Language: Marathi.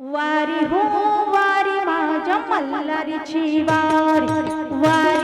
वारी हो वारी माझ्या मल्हारीची वारी. वारी